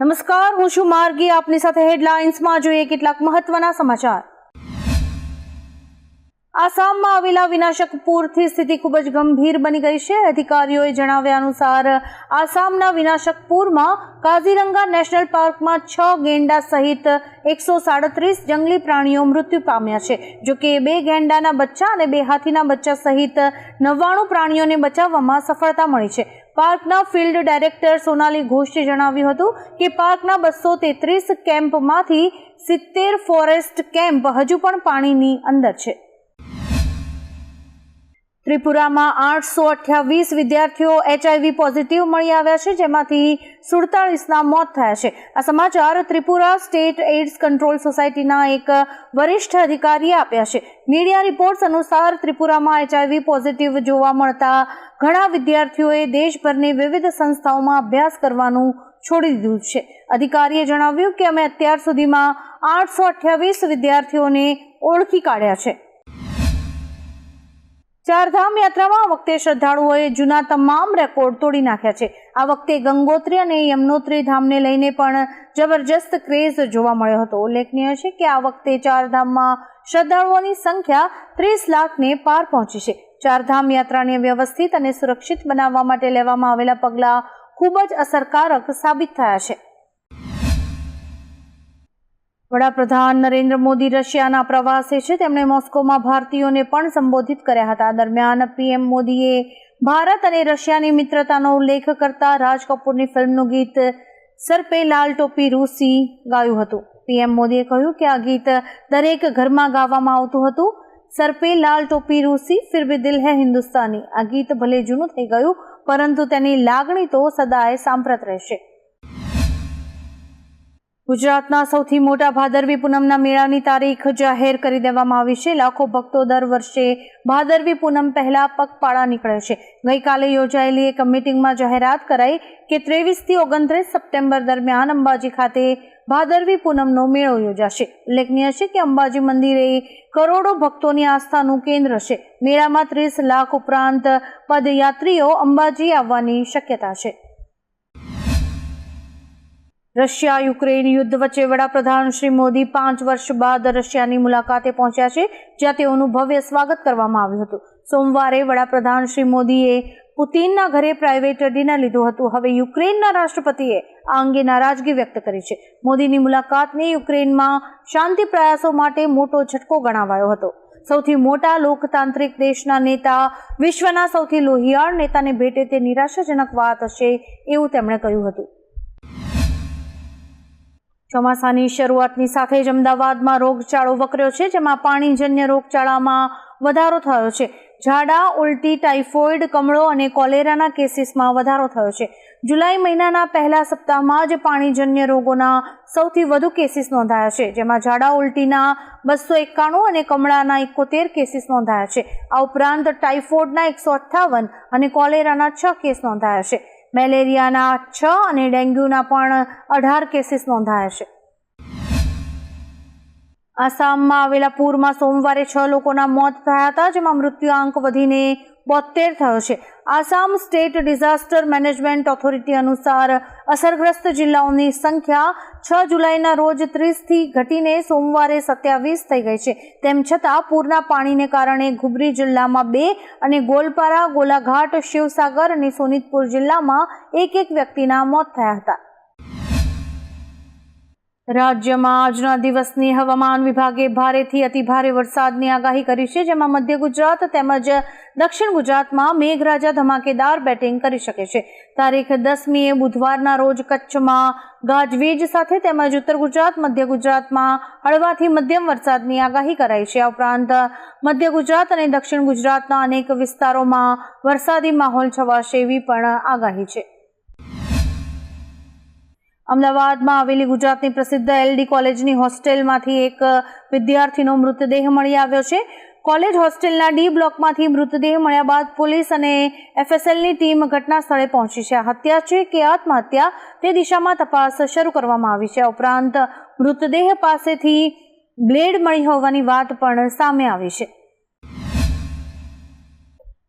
નમસ્કાર, હું છું માર્ગી. આપની સાથે હેડલાઇન્સમાં જોઈએ કેટલાક મહત્વના સમાચાર. આસામમાં આવેલા વિનાશક પૂરથી સ્થિતિ ખૂબ જ ગંભીર બની ગઈ છે. અધિકારીઓએ જણાવ્યા અનુસાર, આસામના વિનાશક પૂરમાં કાઝીરંગા નેશનલ પાર્કમાં છ ગેંડા સહિત એકસો સાડત્રીસ જંગલી પ્રાણીઓ મૃત્યુ પામ્યા છે. જો કે બે ગેંડાના બચ્ચા અને બે હાથીના બચ્ચા સહિત નવ્વાણું પ્રાણીઓને બચાવવામાં સફળતા મળી છે. પાર્કના ફિલ્ડ ડાયરેક્ટર સોનાલી ઘોષે જણાવ્યું હતું કે પાર્કના બસો તેત્રીસ કેમ્પમાંથી સિત્તેર ફોરેસ્ટ કેમ્પ હજુ પણ પાણીની અંદર છે. ત્રિપુરામાં આઠસો અઠ્યાવીસ વિદ્યાર્થીઓ એચઆઈવી પોઝિટિવ મળી આવ્યા છે, જેમાંથી સુડતાળીસના મોત થયા છે. આ સમાચાર ત્રિપુરા સ્ટેટ એઇડ્સ કંટ્રોલ સોસાયટીના એક વરિષ્ઠ અધિકારીએ આપ્યા છે. મીડિયા રિપોર્ટ્સ અનુસાર ત્રિપુરામાં એચઆઈવી પોઝિટિવ જોવા મળતા ઘણા વિદ્યાર્થીઓએ દેશભરની વિવિધ સંસ્થાઓમાં અભ્યાસ કરવાનું છોડી દીધું છે. અધિકારીએ જણાવ્યું કે અમે અત્યાર સુધીમાં આઠસો અઠ્યાવીસ વિદ્યાર્થીઓને ઓળખી કાઢ્યા છે. ચારધામ યાત્રામાં વખતે શ્રદ્ધાળુઓએ જૂના તમામ રેકોર્ડ તોડી નાખ્યા છે. આ વખતે ગંગોત્રી અને યમનોત્રી ધામને લઈને પણ જબરજસ્ત ક્રેઝ જોવા મળ્યો હતો. ઉલ્લેખનીય છે કે આ વખતે ચારધામમાં શ્રદ્ધાળુઓની સંખ્યા ત્રીસ લાખને પાર પહોંચી છે. ચારધામ યાત્રાને વ્યવસ્થિત અને સુરક્ષિત બનાવવા માટે લેવામાં આવેલા પગલાં ખૂબ જ અસરકારક સાબિત થયા છે. વડાપ્રધાન નરેન્દ્ર મોદી રશિયાના પ્રવાસે છે. તેમણે મોસ્કોમાં ભારતીયોને પણ સંબોધિત કર્યા હતા. દરમિયાન પીએમ મોદીએ ભારત અને રશિયાની મિત્રતાનો ઉલ્લેખ કરતા રાજ કપૂરની ફિલ્મનું ગીત સર લાલ ટોપી રૂસી ગાયું હતું. પીએમ મોદીએ કહ્યું કે આ ગીત દરેક ઘરમાં ગાવામાં આવતું હતું. સર પે લાલ ટોપી રૂસી, ફિર ભી દિલ હે હિન્દુસ્તાની. આ ગીત ભલે જૂનું થઈ ગયું, પરંતુ તેની લાગણી તો સદાય સાંપ્રત રહેશે. ગુજરાતના સૌથી મોટા ભાદરવી પૂનમના મેળાની તારીખ જાહેર કરી દેવામાં આવી છે. લાખો ભક્તો દર વર્ષે ભાદરવી પૂનમ પહેલા પગપાળા નીકળે છે. ગઈકાલે યોજાયેલી એક મીટિંગમાં જાહેરાત કરાઈ કે ત્રેવીસથી ઓગણત્રીસ સપ્ટેમ્બર દરમિયાન અંબાજી ખાતે ભાદરવી પૂનમનો મેળો યોજાશે. ઉલ્લેખનીય છે કે અંબાજી મંદિર કરોડો ભક્તોની આસ્થાનું કેન્દ્ર છે. મેળામાં ત્રીસ લાખ ઉપરાંત પદયાત્રીઓ અંબાજી આવવાની શક્યતા છે. રશિયા યુક્રેન યુદ્ધ વચ્ચે વડાપ્રધાન શ્રી મોદી પાંચ વર્ષ બાદ રશિયાની મુલાકાતે પહોંચ્યા છે, જ્યાં તેઓનું ભવ્ય સ્વાગત કરવામાં આવ્યું હતું. સોમવારે વડાપ્રધાન શ્રી મોદીએ પુતિનના ઘરે પ્રાઇવેટ ડિનર લીધું હતું. હવે યુક્રેનના રાષ્ટ્રપતિએ આ અંગે નારાજગી વ્યક્ત કરી છે. મોદીની મુલાકાતને યુક્રેનમાં શાંતિ પ્રયાસો માટે મોટો ઝટકો ગણાવાયો હતો. સૌથી મોટા લોકતાંત્રિક દેશના નેતા, વિશ્વના સૌથી લોહિયાળ નેતાને ભેટે તે નિરાશાજનક વાત હશે એવું તેમણે કહ્યું હતું. ચોમાસાની શરૂઆતની સાથે જ અમદાવાદમાં રોગચાળો વકર્યો છે, જેમાં પાણીજન્ય રોગચાળામાં વધારો થયો છે. ઝાડા, ઉલટી, ટાઇફોઇડ, કમળો અને કોલેરાના કેસીસમાં વધારો થયો છે. જુલાઈ મહિનાના પહેલા સપ્તાહમાં જ પાણીજન્ય રોગોના સૌથી વધુ કેસીસ નોંધાયા છે, જેમાં ઝાડા, ઉલટીના બસો એકાણું અને કમળાના એકોતેર કેસીસ નોંધાયા છે. આ ઉપરાંત ટાઇફોઇડના એકસો અઠ્ઠાવન અને કોલેરાના છ કેસ નોંધાયા છે. મેલેરિયાના છ અને ડેન્ગ્યુના પણ અઢાર કેસીસ નોંધાયા છે. આસામમાં આવેલા પૂરમાં સોમવારે છ લોકોના મોત થયા હતા, જેમાં મૃત્યુઆંક વધીને બોતેર થયો છે. Assam state disaster management authority અનુસાર અસરગ્રસ્ત જિલ્લાઓની સંખ્યા છ જુલાઈના રોજ ત્રીસથી ઘટીને સોમવારે સત્યાવીસ થઈ ગઈ છે. તેમ છતાં, પૂરના પાણીને કારણે ઘુબરી જિલ્લામાં બે અને ગોલપારા, ગોલાઘાટ, શિવસાગર અને સોનિતપુર જિલ્લામાં એક એક વ્યક્તિના મોત થયા હતા. રાજ્યમાં આજના દિવસની હવામાન વિભાગે ભારેથી અતિભારે વરસાદની આગાહી કરી છે, જેમાં મધ્ય ગુજરાત તેમજ દક્ષિણ ગુજરાતમાં મેઘરાજા ધમાકેદાર બેટિંગ કરી શકે છે. તારીખ દસમીએ બુધવારના રોજ કચ્છમાં ગાજવીજ સાથે તેમજ ઉત્તર ગુજરાત, મધ્ય ગુજરાતમાં હળવાથી મધ્યમ વરસાદની આગાહી કરાઈ છે. આ ઉપરાંત મધ્ય ગુજરાત અને દક્ષિણ ગુજરાતના અનેક વિસ્તારોમાં વરસાદી માહોલ છવાશે એવી પણ આગાહી છે. અમદાવાદમાં આવેલી ગુજરાતની પ્રસિદ્ધ એલડી કોલેજની હોસ્ટેલમાંથી એક વિદ્યાર્થીનો મૃતદેહ મળી આવ્યો છે. કોલેજ હોસ્ટેલના ડી બ્લોકમાંથી મૃતદેહ મળ્યા બાદ પોલીસ અને એફએસએલની ટીમ ઘટના સ્થળે પહોંચી છે. હત્યા છે કે આત્મહત્યા તે દિશામાં તપાસ શરૂ કરવામાં આવી છે. ઉપરાંત મૃતદેહ પાસેથી બ્લેડ મળી હોવાની વાત પણ સામે આવી છે.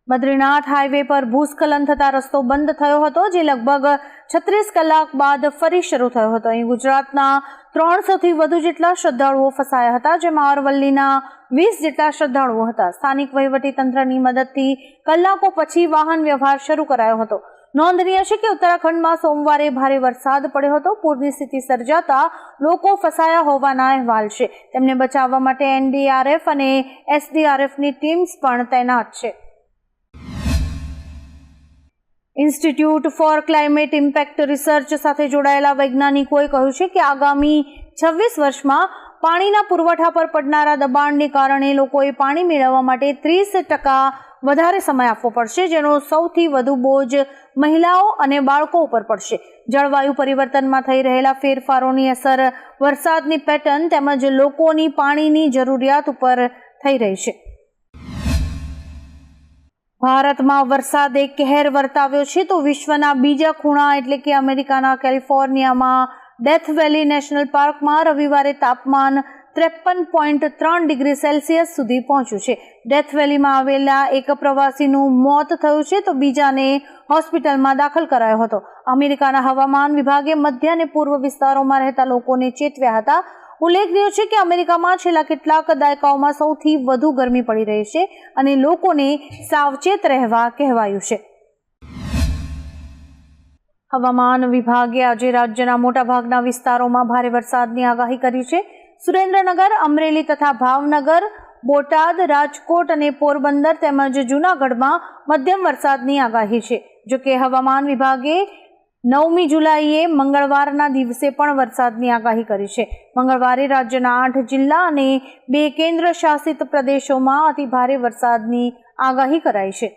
બદ્રીનાથ હાઈવે પર ભૂસ્ખલન થતા રસ્તો બંધ થયો હતો, જે લગભગ છત્રીસ કલાક બાદ ફરી શરૂ થયો હતો. અહીં ગુજરાતના ત્રણસોથી વધુ જેટલા શ્રદ્ધાળુઓ ફસાયા હતા, જેમાં અરવલ્લીના વીસ જેટલા શ્રદ્ધાળુઓ હતા. સ્થાનિક વહીવટી તંત્રની મદદથી કલાકો પછી વાહન વ્યવહાર શરૂ કરાયો હતો. નોંધનીય છે કે ઉત્તરાખંડમાં સોમવારે ભારે વરસાદ પડ્યો હતો. પૂરની સ્થિતિ સર્જાતા લોકો ફસાયા હોવાના અહેવાલ છે. તેમને બચાવવા માટે એનડીઆરએફ અને એસડીઆરએફની ટીમ્સ પણ તૈનાત છે. Institute for climate impact research સાથે જોડાયેલા વૈજ્ઞાનિકોએ કહ્યું છે કે આગામી છવ્વીસ વર્ષમાં પાણીના પુરવઠા પર પડનારા દબાણને કારણે લોકોએ પાણી મેળવવા માટે ત્રીસ ટકા વધારે સમય આપવો પડશે, જેનો સૌથી વધુ બોજ મહિલાઓ અને બાળકો ઉપર પડશે. જળવાયુ પરિવર્તનમાં થઈ રહેલા ફેરફારોની અસર વરસાદની પેટર્ન તેમજ લોકોની પાણીની જરૂરિયાત ઉપર થઈ રહી છે. ભારતમાં વરસાદે કહેર વર્તાવ્યો છે, તો વિશ્વના બીજા ખૂણા એટલે કે અમેરિકાના કેલિફોર્નિયામાં ડેથ વેલી નેશનલ પાર્કમાં રવિવારે તાપમાન ત્રેપન પોઈન્ટ ત્રણ ડિગ્રી સેલ્સિયસ સુધી પહોંચ્યું છે. ડેથ વેલીમાં આવેલા એક પ્રવાસીનું મોત થયું છે, તો બીજાને હોસ્પિટલમાં દાખલ કરાયો હતો. અમેરિકાના હવામાન વિભાગે મધ્ય અને પૂર્વ વિસ્તારોમાં રહેતા લોકોને ચેતવ્યા હતા. ઉલ્લેખનીય છે કે અમેરિકામાં છેલ્લા કેટલાક દાયકાઓમાં સૌથી વધુ ગરમી પડી રહી છે અને લોકોને સાવચેત રહેવા કહેવાયું છે. હવામાન વિભાગે આજે રાજ્યના મોટાભાગના વિસ્તારોમાં ભારે વરસાદની આગાહી કરી છે. સુરેન્દ્રનગર, અમરેલી તથા ભાવનગર, બોટાદ, રાજકોટ અને પોરબંદર તેમજ જૂનાગઢમાં મધ્યમ વરસાદની આગાહી છે. જોકે હવામાન વિભાગે નવમી જુલાઈએ મંગળવારના દિવસે પણ વરસાદની આગાહી કરી છે. મંગળવારે રાજ્યના આઠ જિલ્લા અને બે કેન્દ્ર શાસિત પ્રદેશોમાં અતિ ભારે વરસાદની આગાહી કરાઈ છે.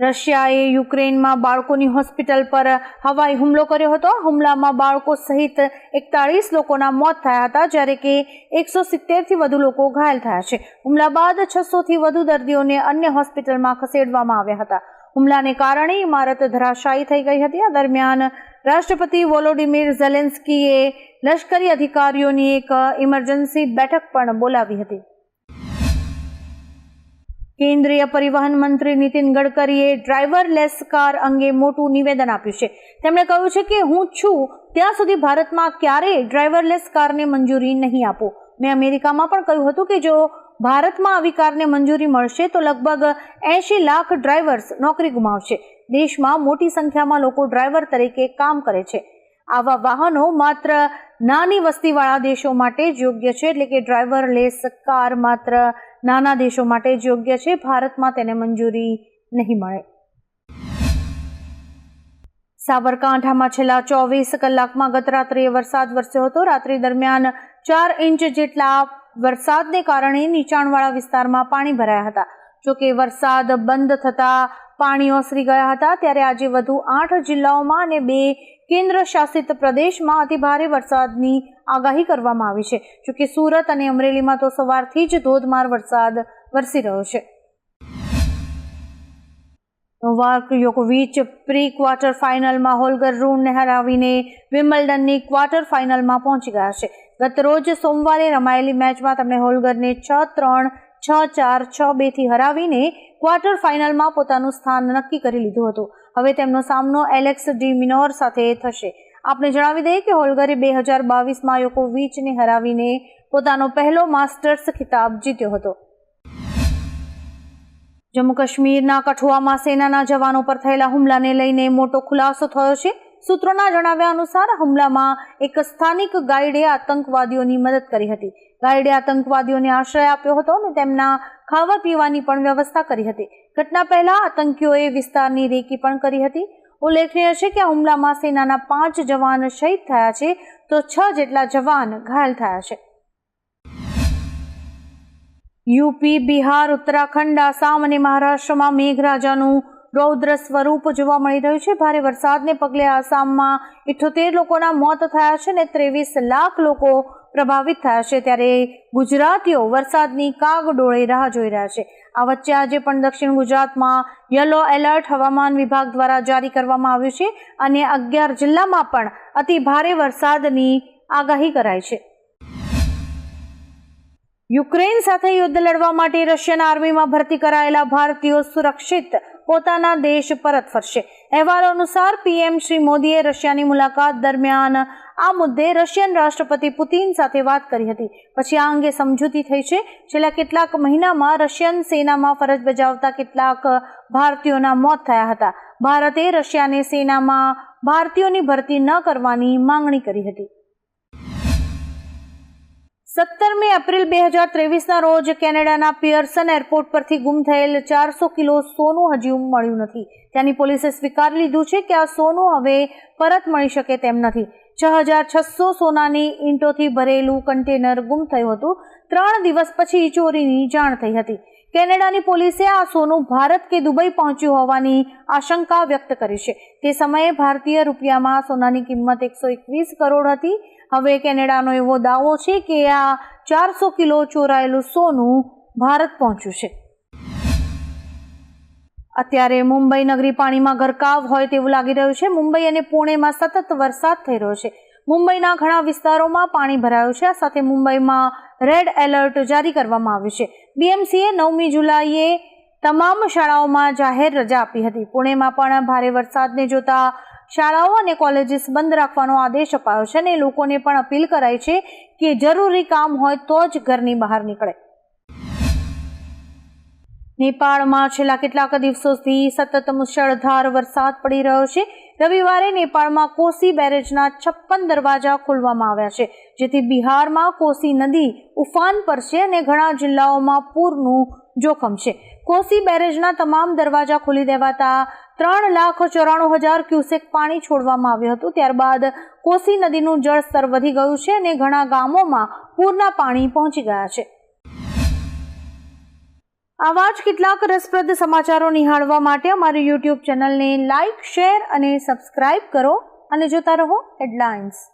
રશિયાએ યુક્રેનમાં બાળકોની હોસ્પિટલ પર હવાઈ હુમલો કર્યો હતો. હુમલામાં બાળકો સહિત એકતાળીસ લોકોના મોત થયા હતા, જ્યારે કે એકસો સિત્તેરથી વધુ લોકો ઘાયલ થયા છે. હુમલા બાદ છસોથી વધુ દર્દીઓને અન્ય હોસ્પિટલમાં ખસેડવામાં આવ્યા હતા. હુમલાને કારણે ઇમારત ધરાશાયી થઈ ગઈ હતી. આ દરમિયાન રાષ્ટ્રપતિ વોલોડિમીર ઝેલેન્સ્કીએ લશ્કરી અધિકારીઓની એક ઇમરજન્સી બેઠક પણ બોલાવી હતી. કેન્દ્રીય પરિવહન મંત્રી નીતિન ગડકરીએ ડ્રાઈવરલેસ કાર અંગે મોટું નિવેદન આપ્યું છે. તેમણે કહ્યું છે કે હું છું, ત્યાં સુધી ભારતમાં ક્યારેય ડ્રાઈવરલેસ કારને મંજૂરી નહીં આપો. મેં અમેરિકામાં પણ કહ્યું હતું કે જો ભારતમાં આવી કારને મંજૂરી મળશે તો લગભગ એંશી લાખ ડ્રાઈવર્સ નોકરી ગુમાવશે. દેશમાં મોટી સંખ્યામાં લોકો ડ્રાઈવર તરીકે કામ કરે છે. આવા વાહનો માત્ર નાની વસ્તીવાળા દેશો માટે જ યોગ્ય છે, એટલે કે ડ્રાઈવર લેસ કાર માત્ર નાના દેશો માટે જ યોગ્ય છે. ભારતમાં તેને મંજૂરી નહીં મળે. સાબરકાંઠામાં છેલ્લા ચોવીસ કલાકમાં ગત રાત્રિએ વરસાદ વરસ્યો હતો. રાત્રિ દરમિયાન ચાર ઇંચ જેટલા વરસાદને કારણે નીચાણવાળા વિસ્તારમાં પાણી ભરાયા હતા. જોકે વરસાદ બંધ થતા પાણી ઓસરી ગયા હતા, ત્યારે આજે વધુ આઠ જિલ્લાઓમાં અને બે કેન્દ્ર શાસિત પ્રદેશમાં અતિભારે વરસાદની આગાહી કરવામાં આવી છે. જોકે સુરત અને અમરેલીમાં તો સવારથી જ ધોધમાર વરસાદ વરસી રહ્યો છે. નોવાક યોકોવિચ પ્રી ક્વાર્ટર ફાઇનલમાં હોલગર રૂનને હરાવીને વિમ્બલ્ડનની ક્વાર્ટર ફાઇનલમાં પહોંચી ગયા છે. ગત રોજ સોમવારે રમાયેલી મેચમાં તેમણે હોલગરને છ ત્રણ, છ ચાર, છ બેથી હરાવીને ક્વાર્ટર ફાઇનલમાં પોતાનું સ્થાન નક્કી કરી લીધું હતું. હવે તેમનો સામનો એલેક્સ ડી મિનોર સાથે થશે. આપને જણાવી દઈએ કે હોલગરે બે હજાર બાવીસમાં યોકોવિચને હરાવીને પોતાનો પહેલો માસ્ટર્સ ખિતાબ જીત્યો હતો. જમ્મુ કાશ્મીરના કઠુઆમાં સેનાના જવાનો પર થયેલા હુમલાને લઈને મોટો ખુલાસો થયો છે. સૂત્રોના જણાવ્યા અનુસાર હુમલામાં એક સ્થાનિક ગાઈડે આતંકવાદીઓની મદદ કરી હતી. ગાઈડે આતંકવાદીઓને આશ્રય આપ્યો હતો અને તેમના ખાવા પીવાની પણ વ્યવસ્થા કરી હતી. ઘટના પહેલા આતંકીઓએ વિસ્તારની રેકી પણ કરી હતી. ઉલ્લેખનીય છે કે આ હુમલામાં સેનાના પાંચ જવાન શહીદ થયા છે, તો છ જેટલા જવાન ઘાયલ થયા છે. યુપી, બિહાર, ઉત્તરાખંડ, આસામ અને મહારાષ્ટ્રમાં મેઘરાજાનું રૌદ્ર સ્વરૂપ જોવા મળી રહ્યું છે. ભારે વરસાદને પગલે આસામમાં ઇઠોતેર લોકોના મોત થયા છે અને ત્રેવીસ લાખ લોકો પ્રભાવિત થયા છે. ત્યારે ગુજરાતીઓ વરસાદની કાગડોળે રાહ જોઈ રહ્યા છે. આ વચ્ચે આજે પણ દક્ષિણ ગુજરાતમાં યલો એલર્ટ હવામાન વિભાગ દ્વારા જારી કરવામાં આવ્યું છે અને અગિયાર જિલ્લામાં પણ અતિ ભારે વરસાદની આગાહી કરાઈ છે. યુક્રેન સાથે યુદ્ધ લડવા માટે રશિયન આર્મીમાં ભરતી કરાયેલા ભારતીયો સુરક્ષિત પોતાના દેશ પરત ફરશે. અહેવાલો અનુસાર પીએમ શ્રી મોદીએ રશિયાની મુલાકાત દરમિયાન આ મુદ્દે રશિયન રાષ્ટ્રપતિ પુતિન સાથે વાત કરી હતી. પછી આ અંગે સમજૂતી થઈ છે. છેલ્લા કેટલાક મહિનામાં રશિયન સેનામાં ફરજ બજાવતા કેટલાક ભારતીયોના મોત થયા હતા. ભારતે રશિયાને સેનામાં ભારતીયોની ભરતી ન કરવાની માંગણી કરી હતી. સત્તરમી એપ્રિલ બે હજાર ત્રેવીસના રોજ કેનેડાના પિયર્સન એરપોર્ટ પરથી ગુમ થયેલ ચારસો કિલો સોનું હજુ મળ્યું નથી. ત્યાંની પોલીસે સ્વીકારી લીધું છે કે આ સોનું હવે પરત મળી શકે તેમ નથી. છ હજાર છસો સોનાની ઈંટોથી ભરેલું કન્ટેનર ગુમ થયું હતું. ત્રણ દિવસ પછી ચોરીની જાણ થઈ હતી. કેનેડાની પોલીસે આ સોનું ભારત કે દુબઈ પહોંચ્યું હોવાની આશંકા વ્યક્ત કરી છે. તે સમયે ભારતીય રૂપિયામાં સોનાની કિંમત એકસો એકવીસ કરોડ હતી. હવે કેનેડાનો એવો દાવો છે કે આ ચારસો કિલો ચોરાયેલું સોનું ભારત પહોંચ્યું છે. અત્યારે મુંબઈ નગરી પાણીમાં ગરકાવ હોય તેવું લાગી રહ્યું છે. મુંબઈ અને પુણેમાં સતત વરસાદ થઈ રહ્યો છે. મુંબઈના ઘણા વિસ્તારોમાં પાણી ભરાયું છે. આ સાથે મુંબઈમાં રેડ એલર્ટ જારી કરવામાં આવ્યું છે. બીએમસીએ નવમી જુલાઈએ તમામ શાળાઓમાં જાહેર રજા આપી હતી. પુણેમાં પણ ભારે વરસાદને જોતા શાળાઓ અને કોલેજીસ બંધ રાખવાનો આદેશ અપાયો છે અને લોકોને પણ અપીલ કરાઈ છે કે જરૂરી કામ હોય તો જ ઘરની બહાર નીકળે. નેપાળમાં છેલ્લા કેટલાક દિવસોથી સતત મુશળધાર વરસાદ પડી રહ્યો છે. રવિવારે નેપાળમાં કોસી બેરેજના છપ્પન દરવાજા ખોલવામાં આવ્યા છે, જેથી બિહારમાં કોસી નદી ઉફાન પર છે અને ઘણા જિલ્લાઓમાં પૂરનું જોખમ છે. કોસી બેરેજના તમામ દરવાજા ખોલી દેવાતા ત્રણ લાખ ચોરાણું હજાર ક્યુસેક પાણી છોડવામાં આવ્યું હતું. ત્યારબાદ કોસી નદીનું જળસ્તર વધી ગયું છે અને ઘણા ગામોમાં પૂરના પાણી પહોંચી ગયા છે. આવા જ કેટલાક રસપ્રદ સમાચારો નિહાળવા માટે અમારી યુટ્યુબ ચેનલને લાઇક શેર અને સબસ્ક્રાઇબ કરો અને જોતા રહો હેડલાઇન્સ.